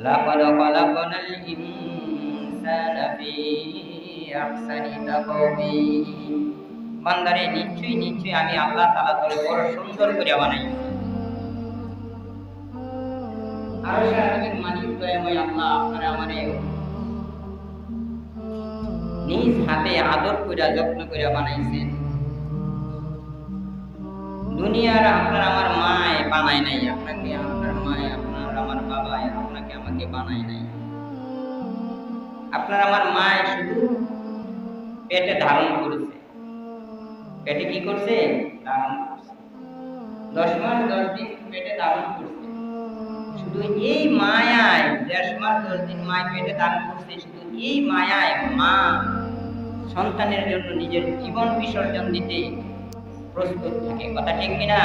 لقد خلقنا الإنسان في أحسن تقويم বান্দারে নিশ্চয়ই নিশ্চয়ই আমি আল্লাহ তাআলা তোরে বড় সুন্দর করে বানাই আরো সারাদিন মালিক দয়াময় আল্লাহ আপনারা আমারে নিজ হাতে আদর কইরা যত্ন কইরা বানাইছেন দুনিয়ার আপনার আমার মায় বানায় নাই আপনাকে আপনার মায় আপনার আপনাকে আমাকে বানায় নাই। আপনার আমার শুধু পেটে ধারণ করেছে। পেটে কি করছে? ধারণ করছে। দশ মাস, দশ দিন পেটে ধারণ করছে। শুধু এই মায়ায়, দেড় মাস, দশ দিন মায় পেটে ধারণ করছে, শুধু এই মায়ায় মা সন্তানের জন্য নিজের জীবন বিসর্জন দিতে প্রস্তুত থাকে। কথা ঠিক কিনা?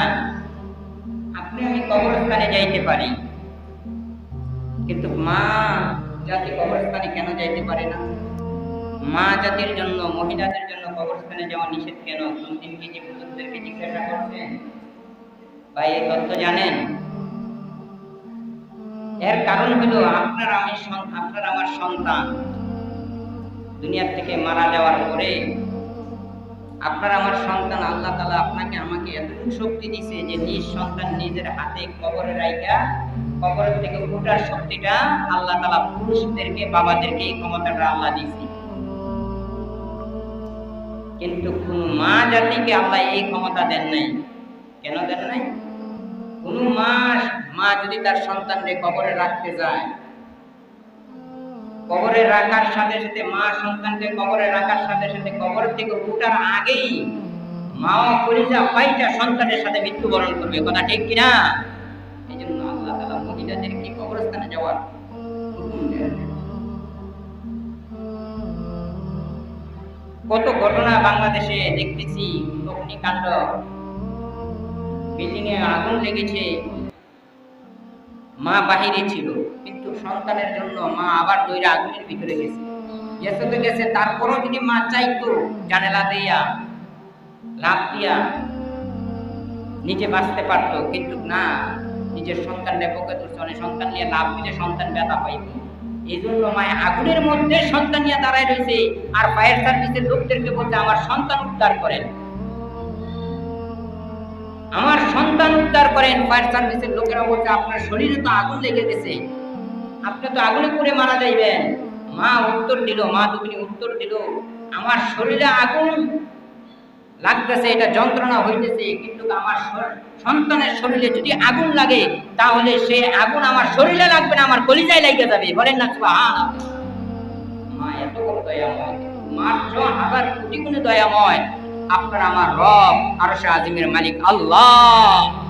আপনি আমি কবরস্থানে যাইতে পারি। কিন্তু মা জাতি কবরস্থানে কেন যাইতে পারে না? মা জাতির জন্য, মহিলাদের জন্য কবরস্থানে যাওয়া নিষেধ কেন? কোনদিন কি যে পুরুষদেরকে জিজ্ঞাসা করছেন? ভাই, এই তথ্য জানেন? এর কারণ হলো আপনার আমি আপনার আমার সন্তান। দুনিয়ার থেকে মারা যাওয়ার পরে আপনার আমার সন্তান, আল্লাহ তালা আপনাকে আমাকে এতটুকু শক্তি দিছে যে নিজ সন্তান নিজের হাতে কবরে রাইকা কবরের থেকে উঠার শক্তিটা আল্লাহ তালা পুরুষদেরকে, বাবাদেরকে এই ক্ষমতাটা আল্লাহ দিছে কিন্তু কোন মা জাতিকে আল্লাহ এই ক্ষমতা দেন নাই। কেন দেন নাই? কোন মা মা যদি তার সন্তানকে কবরে রাখতে যায় কবরে রাখার সাথে সাথে মা সন্তানকে কবরে রাখার সাথে সাথে কবর থেকে উঠার আগেই মাও কলিজা পাইটা সন্তানের সাথে মৃত্যুবরণ করবে। কথা ঠিক কিনা? এই জন্য আল্লাহ তালা মহিলাদেরকে কবরস্থানে যাওয়ার হুকুম দেন। কত ঘটনা বাংলাদেশে দেখতেছি, অগ্নিকাণ্ড। বিল্ডিং এ আগুন লেগেছে, মা বাহিরে ছিল। কিন্তু সন্তানের জন্য মা আবার দইরা আগুনের ভিতরে গেছে। গেছে তো গেছে, তারপরও যদি মা চাইতো জানেলা দিয়া লাভ দিয়া নিজে বাঁচতে পারতো, কিন্তু না, নিজের সন্তানটা পক্ষে ধরছে, অনেক সন্তান নিয়ে লাভ দিলে সন্তান ব্যথা পাইবে এই জন্য মায় আগুনের মধ্যে সন্তান নিয়ে দাঁড়ায় রয়েছে আর ফায়ার সার্ভিসের লোকদেরকে বলছে, আমার সন্তান উদ্ধার করেন। আমার সন্তান উদ্ধার করেন, ফায়ার সার্ভিসের লোকেরা বলছে, আপনার শরীরে তো আগুন লেগে গেছে। আপনি তো আগুনে পুড়ে মারা যাইবেন। মা উত্তর দিল, মা দুগুনি উত্তর দিল, আমার শরীরে আগুন লাগতেছে, এটা যন্ত্রণা হইতেছে, কিন্তু আমার সন্তানের শরীরে যদি আগুন লাগে, তাহলে সে আগুন আমার শরীরে লাগবে না, আমার কলিজায় লাগে যাবে। বলেন না, সুবহানাল্লাহ। মা, এত হাজার কোটি গুণে দয়াময়। আপনার আমার রব, আরশ আজিমের মালিক আল্লাহ।